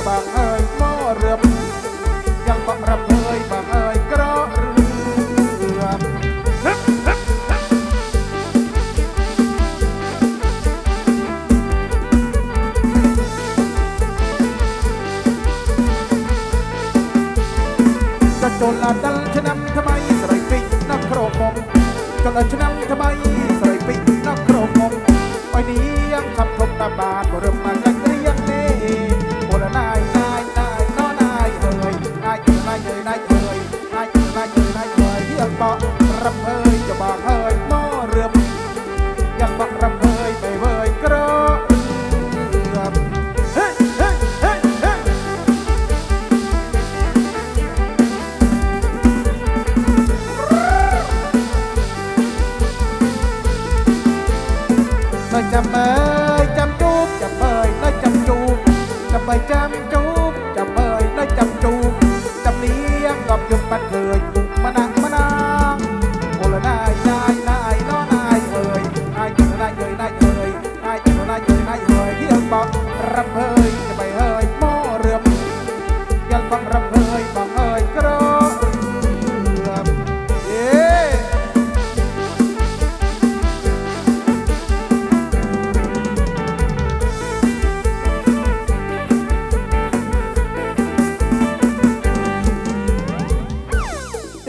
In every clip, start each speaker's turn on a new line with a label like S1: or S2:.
S1: จะบางเอ่ยมอเรือยังบักรับเอ่ยบางเอ่ยกระเรือจะโจละดันชนะทำไมใส่ปิกนักโครมงจะละชนะทำไมใส่ปิกนักโครมงอ้นี้ยังขับทบตาบาดบ่เริ่มมา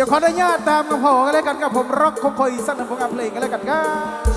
S1: ดี๋ยวขออนุญาตตามกับผมกันเลยกันกับผมร็อกคงคอยสักหนึ่งผลงานเพลงกันเลยกันครับ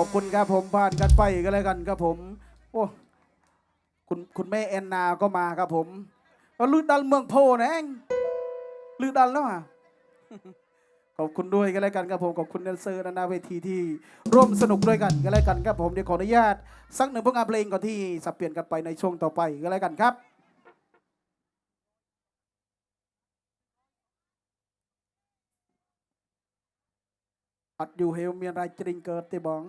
S1: อบคุณครับผมผ่านกันไปก็แล้วกันครับผมโอ้คุณคุณแม่แอนนาก็มาครับผมก็ลือดันเมืองโพนะเองลือดันแล้วอะขอบคุณด้วยก็แล้วกันครับผมขอบคุณแดนเซอร์นานาเวทีที่ร่วมสนุกด้วยกันก็แล้วกันครับผมเดี๋ยวขออนุญาตสักหนึ่งผลงานเพลงก่อนที่สับเปลี่ยนกันไปในช่วงต่อไปก็แล้วกันครับอัดอยู่เฮลเมียนรจริงเกิดเตบอง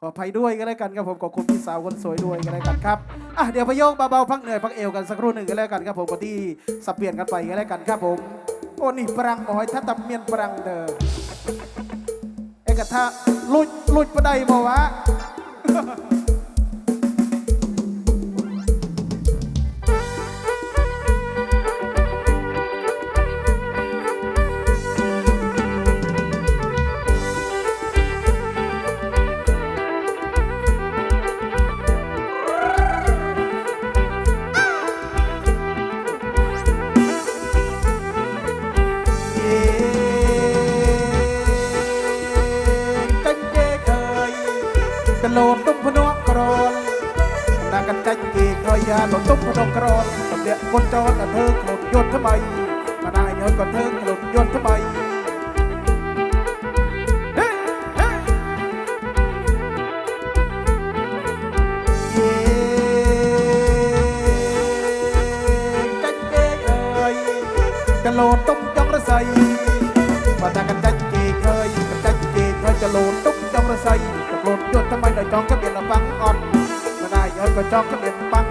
S1: ขออภัยด้วยก็แล้วกันครับผมขอบคุณพี่สาวคนสวยด้วยก็แล้วกันครับอะเดี๋ยวพะโยกเบาๆพักเหนื่อยพักเอวกันสักครู่หนึ่งก็แล้วกันครับผมก่อนที่สับเปลี่ยนกันไปก็แล้วกันครับผมโอ้นี่ปรังหอยถ้าตำเมียนปรังเด้อเอกทะลุดลุดประไดบ่วะ โลดตุ้มจังระใสมาตากันจันเจ้เคยกันจันเจ้เคยจะโลดตุ้มจังระใสจะโหลดยนทำไมได้จองทะเบียนละฟังอ่อนมาได้เงินก็จองทะเบียนฟัง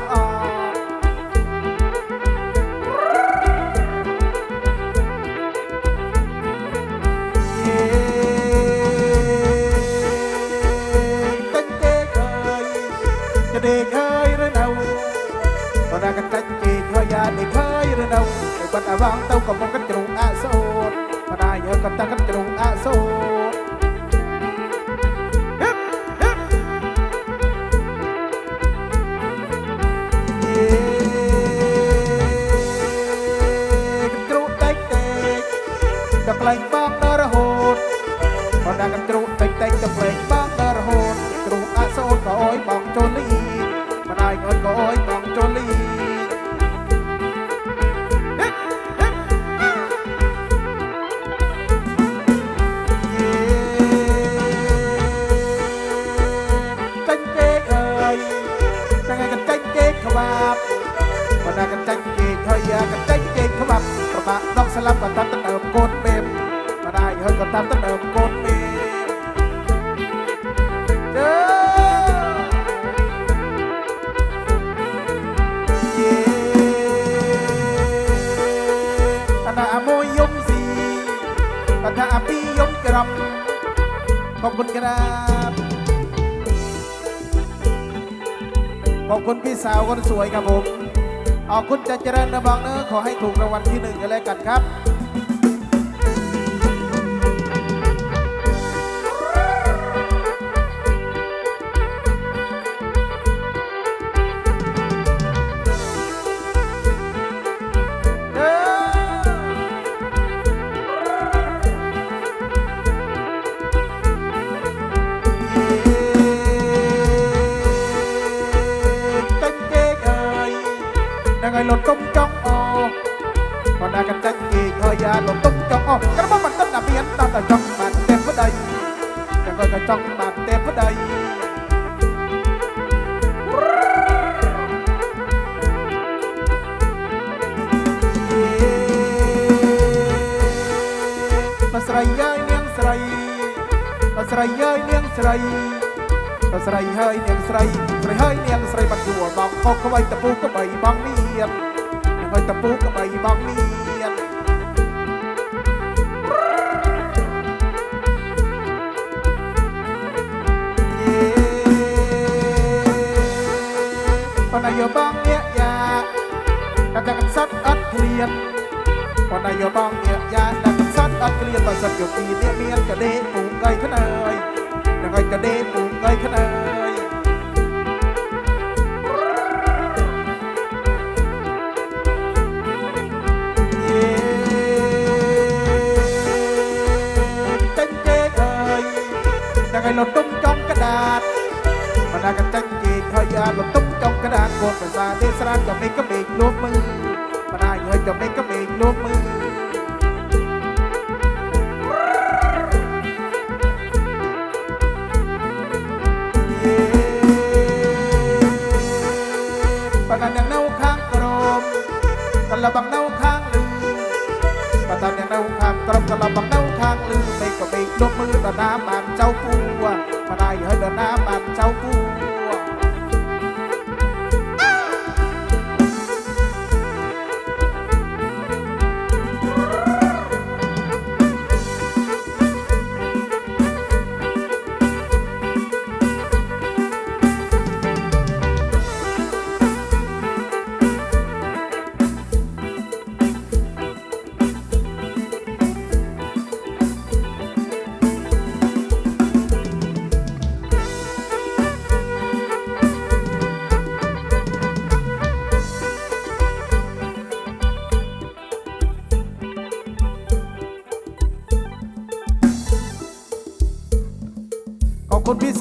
S1: เสาวคนสวยครับผม ออกคุณจะเจริญระบังเนอะขอให้ถูกรางวัลที่หนึ่งกันแล้วกันครับ បានបំពឹងចង់អស់ក្រមុំបណ្ឌិតអាមានដល់តែចង់បានទេវដីតែក៏ចង់បានទេវដីបើស្រីហើយនាងស្រីបើស្រីហើយនាងស្រីបើស្រីហើយនាងស្រីស្រីហើយនាងស្រីបាត់យួរបងខុសក្បៃតពូក្បៃបងមានហើយតពូក្បៃបងមាន นายบางเนียยากระจังสัตว์อัดเกลียนปนายบางเนียยากระจังสัตว์อัดเกลียนมาสัตว์อยู่ปีเนี่ยเมียนกระเดะปูไก่ขนาดยังไงกระเดะปูไก่ขนาดเย้จังเจ๊กเอ้ยยังไงเราตุ้มจ้องกระดาษมานากันจังเจ๊กเฮ้ยเราตุ้ม กระดาษกดภาษาเดสรานกับเมกะเมกลบมือมานาเงยกับเมกะเมกลบมือ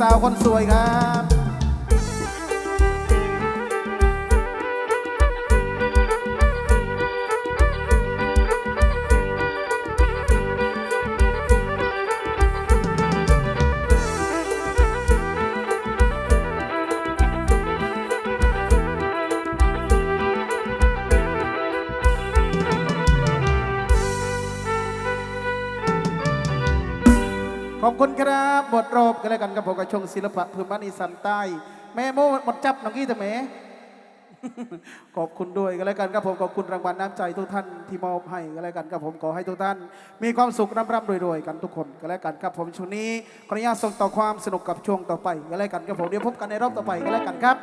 S1: สาวคนสวยครับ อบคุณครับบทรบกันแล้วกันกับผมกับชงศิลปะพื้นบ้านอีสานใต้ แม่โมหมดจับน้องกี้แต่แหมขอบคุณด้วยกันแล้วกันครับผมขอบคุณรางวัลน้ำใจทุกท่านที่มอบให้กันแล้วกันครับผมขอให้ทุกท่าน มีความสุขร่ำร่ำรวยๆกันทุกคนกันแล้วกันครับผมช่วงนี้ขออนุญาตส่งต่อความสนุกกับช่วงต่อไปกันแล้วกันครับผมเดี๋ยวพบกันในรอบต่อไปกันแล้วกันครับ